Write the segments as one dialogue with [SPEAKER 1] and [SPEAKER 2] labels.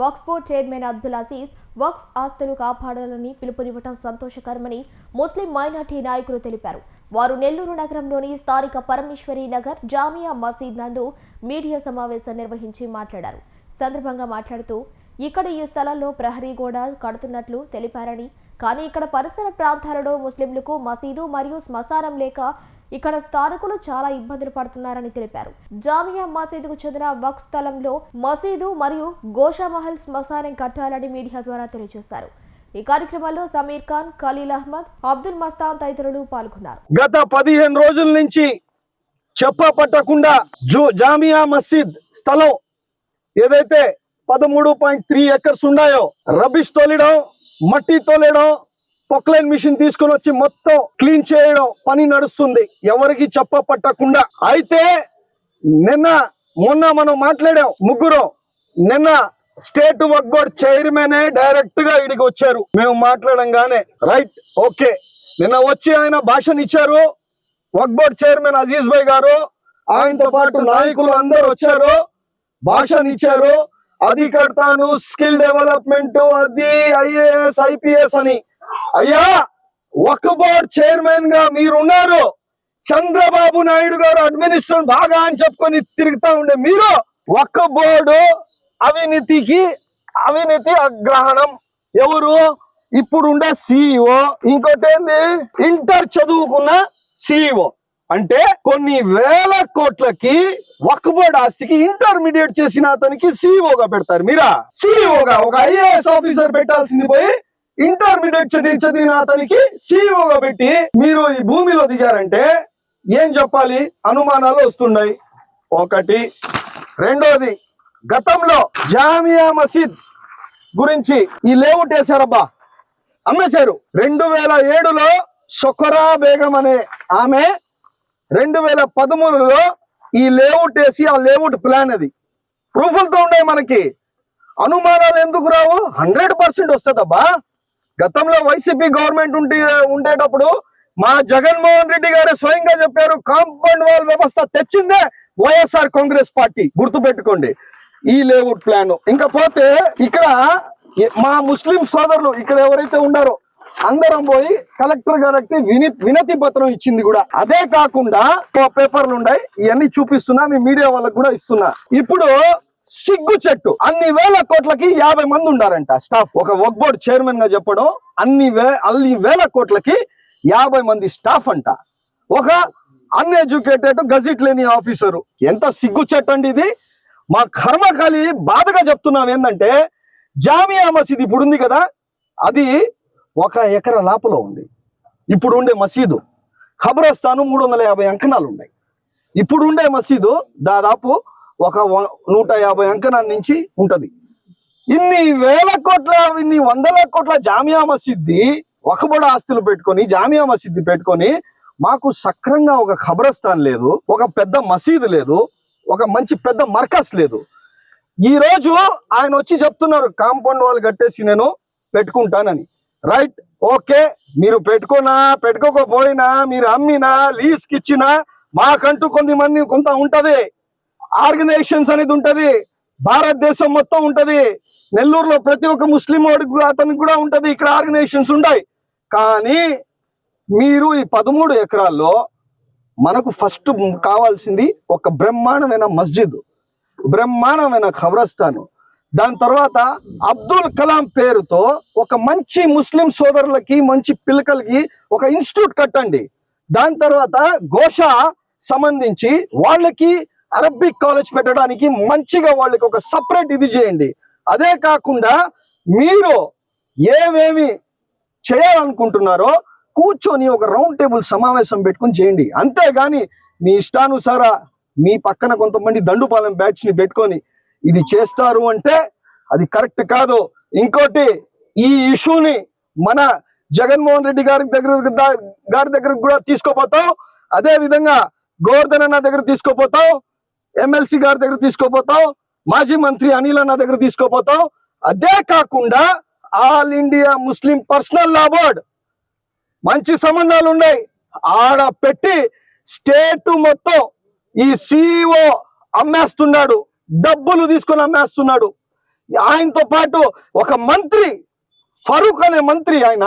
[SPEAKER 1] వక్ఫ్ board chairman Abdul Aziz Waqf ఆస్తులు కాపాడాలని పిలుపునివ్వటం సంతోషకరమని ముస్లిం minority నాయకులు తెలిపారు. వారు నెల్లూరు నగరంలోని స్థానిక పరమేశ్వరి నగర్ జామియా మసీద్ నందు మీడియా సమావేశం నిర్వహించి మాట్లాడారు. సందర్భంగా మాట్లాడుతూ ఇక్కడ ఈ స్థలంలో ప్రహరీ గోడ కడుతున్నట్లు తెలిపారని కానీ ఇక్కడ పరిసర ప్రాంతాలలో ముస్లింలకు మసీదు మరియు శ్మశానం లేక ఇక్కడ స్థానికులు చాలా ఇబ్బందులు పడుతున్నారని తెలిపారు. జామియా మసీదుకు చెందిన వక్ స్థలంలో మసీదు మరియు గోషామహల్ శ్మశానం కట్టాలని మీడియా ద్వారా తెలియజేశారు. ఈ కార్యక్రమంలో సమీర్ ఖాన్ ఖలీల్ అహ్మద్ అబ్దుల్ మస్తాన్ తదితరులు పాల్గొన్నారు.
[SPEAKER 2] గత పదిహేను రోజుల నుంచి చెప్ప పట్టకుండా జామియా మసీద్ స్థలం ఏదైతే పదమూడు పాయింట్ త్రీ ఎకర్స్ ఉన్నాయో రబిష్ తోలడం మట్టి తోలడం పొక్లైన్ మిషన్ తీసుకొని వచ్చి మొత్తం క్లీన్ చేయడం పని నడుస్తుంది. ఎవరికి చెప్ప పట్టకుండా అయితే నిన్న మొన్న మనం మాట్లాడాం ముగ్గురు. నిన్న స్టేట్ వర్క్ బోర్డ్ చైర్మన్ డైరెక్ట్గా ఇడికి వచ్చారు. మేము మాట్లాడంగానే రైట్ ఓకే. నిన్న వచ్చి ఆయన భాషనిచ్చారు వర్క్ బోర్డ్ చైర్మన్ అజీజ్ భాయ్ గారు ఆయనతో పాటు నాయకులు అందరు వచ్చారు. భాషనిచ్చారు అది కడతాను స్కిల్ డెవలప్మెంట్ అది ఐఏఎస్ ఐపీఎస్ అని అయ్యా ఒక బోర్డ్ చైర్మన్గా మీరున్నారు. చంద్రబాబు నాయుడు గారు అడ్మినిస్ట్రేషన్ బాగా అని చెప్పుకొని తిరుగుతా ఉండే మీరు ఒక్క బోర్డు అవినీతికి అవినీతి అగ్రహణం. ఎవరు? ఇప్పుడు ఉండే సిఇఓ ఇంకోటి ఏంది? ఇంటర్ చదువుకున్న సిఇఓ అంటే కొన్ని వేల కోట్లకి వక్ బోర్డ్ ఆస్తికి ఇంటర్మీడియట్ చేసిన అతనికి సిఇఓగా పెడతారు. మీరా? సిఇఓగా ఒక ఐఏఎస్ ఆఫీసర్ పెట్టాల్సింది పోయి ఇంటర్మీడియట్ చదివి చదివిన అతనికి సిఇఓగా పెట్టి మీరు ఈ భూమిలో దిగారంటే ఏం చెప్పాలి? అనుమానాలు వస్తున్నాయి. ఒకటి. రెండోది గతంలో జామియా మసీద్ గురించి ఈ లేఅవుట్ వేశారబ్బా. అమ్మేశారు. రెండు వేల ఏడులో షొకరా బేగం అనే ఆమె రెండు వేల పదమూడులో ఈ లేఅవుట్ వేసి ఆ లేఅవుట్ ప్లాన్ అది. ప్రూఫ్లతో ఉండే మనకి. అనుమానాలు ఎందుకు రావు? Hundred percent వస్తుందబ్బా. గతంలో వైసీపీ గవర్నమెంట్ ఉంటే ఉండేటప్పుడు మా జగన్మోహన్ రెడ్డి గారు స్వయంగా చెప్పారు కాంపౌండ్ వాల్ వ్యవస్థ తెచ్చిందే వైఎస్ఆర్ కాంగ్రెస్ పార్టీ. గుర్తు పెట్టుకోండి ఈ లేఅవుట్ ప్లాన్. ఇంకా పోతే ఇక్కడ మా ముస్లిం సోదరులు ఇక్కడ ఎవరైతే ఉన్నారో అందరం పోయి కలెక్టర్ గారికి విని వినతి పత్రం ఇచ్చింది కూడా. అదే కాకుండా పేపర్లు ఉన్నాయి ఇవన్నీ చూపిస్తున్నా మీ మీడియా వాళ్ళకు కూడా ఇస్తున్నా. ఇప్పుడు సిగ్గు చెట్టు. అన్ని వేల కోట్లకి యాభై మంది ఉండారంట స్టాఫ్. ఒక వర్క్ బోర్డ్ చైర్మన్గా చెప్పడం అన్ని వే అన్ని వేల కోట్లకి యాభై మంది స్టాఫ్ అంట. ఒక అన్ఎడ్యుకేటెడ్ గజిట్ లేని ఆఫీసరు ఎంత సిగ్గు చెట్టు అండి ఇది? మా కర్మకాలి బాధగా చెప్తున్నాం ఏంటంటే జామియా మసీద్ ఇప్పుడు ఉంది కదా అది ఒక ఎకర లాపలో ఉంది. ఇప్పుడు ఉండే మసీదు ఖబరస్థాను మూడు వందల యాభై అంకణాలు ఉన్నాయి. ఇప్పుడు ఉండే మసీదు దాదాపు ఒక వ- నూట యాభై అంకణాల నుంచి ఉంటది. ఇన్ని వేల కోట్ల ఇన్ని వందల కోట్ల జామియా మసీద్ది వకబడ ఆస్తులు పెట్టుకొని జామియా మసీద్ది పెట్టుకొని మాకు సక్రంగా ఒక ఖబరస్థాన్ లేదు ఒక పెద్ద మసీదు లేదు ఒక మంచి పెద్ద మర్కస్ లేదు. ఈ రోజు ఆయన వచ్చి చెప్తున్నారు కాంపౌండ్ వాళ్ళు కట్టేసి నేను పెట్టుకుంటానని. రైట్ ఓకే మీరు పెట్టుకోనా పెట్టుకోకపోయినా మీరు అమ్మినా లీజ్కి ఇచ్చినా మాకంటూ కొన్ని మంది కొంత ఉంటది. ఆర్గనైజేషన్స్ అనేది ఉంటది భారతదేశం మొత్తం ఉంటది నెల్లూరులో ప్రతి ఒక్క ముస్లిం వాడికి అతనికి కూడా ఉంటది ఇక్కడ ఆర్గనైజేషన్స్ ఉంటాయి. కానీ మీరు ఈ పదమూడు ఎకరాల్లో మనకు ఫస్ట్ కావాల్సింది ఒక బ్రహ్మాండమైన మస్జిద్ బ్రహ్మాండమైన ఖబరస్థాను. దాని తర్వాత అబ్దుల్ కలాం పేరుతో ఒక మంచి ముస్లిం సోదరులకి మంచి పిల్లకలకి ఒక ఇన్స్టిట్యూట్ కట్టండి. దాని తర్వాత ఘోష సంబంధించి వాళ్ళకి అరబిక్ కాలేజ్ పెట్టడానికి మంచిగా వాళ్ళకి ఒక సపరేట్ ఇది చేయండి. అదే కాకుండా మీరు ఏమేమి చేయాలనుకుంటున్నారో కూర్చొని ఒక రౌండ్ టేబుల్ సమావేశం పెట్టుకుని చేయండి. అంతేగాని మీ ఇష్టానుసార మీ పక్కన కొంతమంది దండుపాలెం బ్యాచ్ని పెట్టుకొని ఇది చేస్తారు అంటే అది కరెక్ట్ కాదు. ఇంకోటి ఈ ఇష్యూని మన జగన్మోహన్ రెడ్డి గారి దగ్గర గారి దగ్గరకు కూడా తీసుకోపోతాం. అదే విధంగా గోవర్ధన్ అన్న దగ్గర తీసుకోపోతాం. ఎమ్మెల్సీ గారి దగ్గర తీసుకోపోతాం మాజీ మంత్రి అనిల్ అన్న దగ్గర తీసుకోపోతాం అదే కాకుండా all India Muslim personal law board మంచి సంబంధాలు ఉన్నాయి. ఆడ పెట్టి స్టేట్ మొత్తం ఈ సిఇఓ అమ్మేస్తున్నాడు డబ్బులు తీసుకొని అమ్మేస్తున్నాడు. ఆయనతో పాటు ఒక మంత్రి ఫరూక్ అనే మంత్రి ఆయన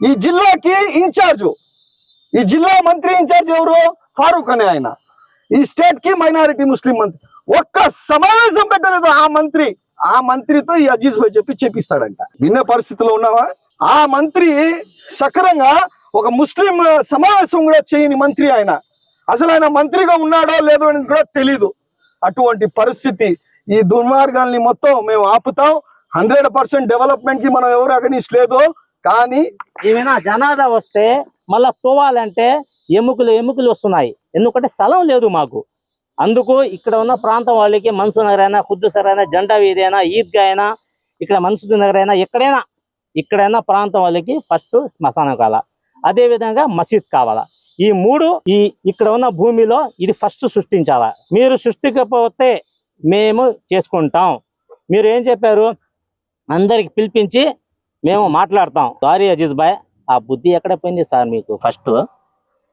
[SPEAKER 2] ఈ జిల్లాకి ఇన్ఛార్జు. ఈ జిల్లా మంత్రి ఇన్ఛార్జ్ ఎవరు? ఫారూక్ అనే ఆయన. ఈ స్టేట్కి మైనారిటీ ముస్లిం మంత్రి. ఒక్క సమావేశం పెట్టలేదు ఆ మంత్రి. ఆ మంత్రితో ఈ అజీజ్ భాయ్ చెప్పి చేపిస్తాడంట. విన్న పరిస్థితిలో ఉన్నావా? ఆ మంత్రి సక్రంగా ఒక ముస్లిం సమావేశం కూడా చేయని మంత్రి ఆయన. అసలు ఆయన మంత్రిగా ఉన్నాడో లేదో అనేది కూడా తెలీదు. అటువంటి పరిస్థితి ఈ దుర్మార్గాల్ని మొత్తం మేము ఆపుతాం. హండ్రెడ్ పర్సెంట్ డెవలప్మెంట్కి మనం ఎవరు అగనీస్ లేదు కానీ
[SPEAKER 3] ఏమైనా జనాదా వస్తే మళ్ళా పోవాలంటే ఎముకలు ఎముకలు వస్తున్నాయి. ఎందుకంటే స్థలం లేదు మాకు. అందుకు ఇక్కడ ఉన్న ప్రాంతం వాళ్ళకి మన్సూ నగర్ అయినా ఖుద్దుసర్ అయినా జెండా వీధి అయినా ఈద్గా అయినా ఇక్కడ మన్సూర్ నగర్ అయినా ఎక్కడైనా ఇక్కడైనా ప్రాంతం వాళ్ళకి ఫస్ట్ శ్మశానం కావాలా. అదే విధంగా మసీద్ కావాలా. ఈ మూడు ఈ ఇక్కడ ఉన్న భూమిలో ఇది ఫస్ట్ సృష్టించాలా. మీరు సృష్టికపోతే మేము చేసుకుంటాం. మీరు ఏం చెప్పారు? అందరికి పిలిపించి మేము మాట్లాడతాం. సారీ అజీజ్ బాయ్ ఆ బుద్ధి ఎక్కడ పోయింది సార్ మీకు ఫస్ట్?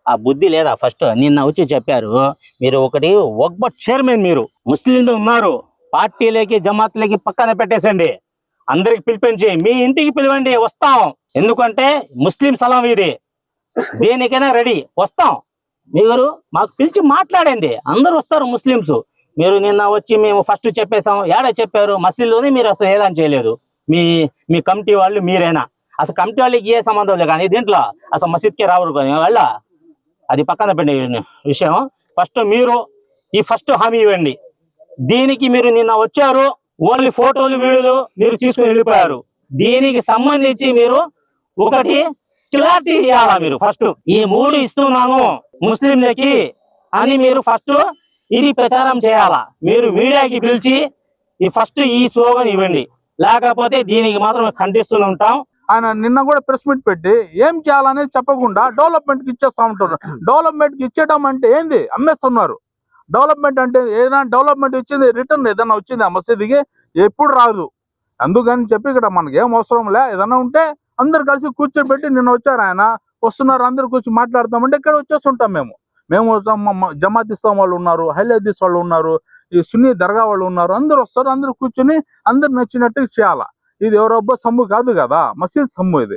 [SPEAKER 3] ఆ బుద్ధి లేదా? ఫస్ట్ నిన్న వచ్చి చెప్పారు మీరు ఒకటి ఒక్బట్ చైర్మన్ మీరు ముస్లింలు ఉన్నారు పార్టీలకి జమాత్లకి పక్కన పెట్టేసండి. అందరికి పిలిపించి మీ ఇంటికి పిలవండి వస్తాం. ఎందుకంటే ముస్లిం సలాం ఇది. దేనికైనా రెడీ వస్తాం. మీరు మాకు పిలిచి మాట్లాడండి. అందరూ వస్తారు ముస్లిమ్స్. మీరు నిన్న వచ్చి మేము ఫస్ట్ చెప్పేసాం ఏడ చెప్పారు? మసీదులోనే మీరు అసలు ఏదని చేయలేదు. మీ మీ కమిటీ వాళ్ళు మీరేనా? అసలు కమిటీ వాళ్ళకి ఏ సంబంధం లేదు కానీ దీంట్లో అసలు మసీద్కి రావడం కానీ వాళ్ళ అది పక్కన పెట్టే విషయం. ఫస్ట్ మీరు ఈ ఫస్ట్ హామీ ఇవ్వండి. దీనికి మీరు నిన్న వచ్చారు. ఓన్లీ ఫోటోలు వీడియోలు మీరు తీసుకుని వెళ్ళిపోయారు. దీనికి సంబంధించి మీరు ఒకటి క్లారిటీ ఇవ్వాలా మీరు ఫస్ట్? ఈ మూడు ఇస్తున్నాను ముస్లింలకి అని మీరు ఫస్ట్ ఇది ప్రచారం చేయాలా? మీరు మీడియాకి పిలిచి ఈ ఫస్ట్ ఈ స్లోగన్ ఇవ్వండి. లేకపోతే దీనికి మాత్రం ఖండిస్తూనే ఉంటాం.
[SPEAKER 4] ఆయన నిన్న కూడా ప్రెస్ మీట్ పెట్టి ఏం చేయాలనేది చెప్పకుండా డెవలప్మెంట్కి ఇచ్చేస్తా ఉంటారు. డెవలప్మెంట్కి ఇచ్చేయడం అంటే ఏంది? అమ్మేస్తున్నారు. డెవలప్మెంట్ అంటే ఏదైనా డెవలప్మెంట్ ఇచ్చింది రిటర్న్ ఏదైనా వచ్చింది ఆ మసీదుకి ఎప్పుడు రాదు. అందుకని చెప్పి ఇక్కడ మనకి ఏం అవసరం లే ఏదైనా ఉంటే అందరు కలిసి కూర్చోబెట్టి నిన్న వచ్చారు ఆయన. వస్తున్నారు అందరు కూర్చొని మాట్లాడతామంటే ఇక్కడ వచ్చేస్తుంటాం మేము. మేము జమాత్ ఇస్లాం వాళ్ళు ఉన్నారు హైలదీస్ వాళ్ళు ఉన్నారు ఈ సున్నీ దర్గా వాళ్ళు ఉన్నారు అందరు వస్తారు అందరు కూర్చొని అందరు నచ్చినట్టు చేయాలా. ఇది ఎవరొబ్బ సొమ్ము కాదు కదా మసీద్ సొమ్ము ఇది.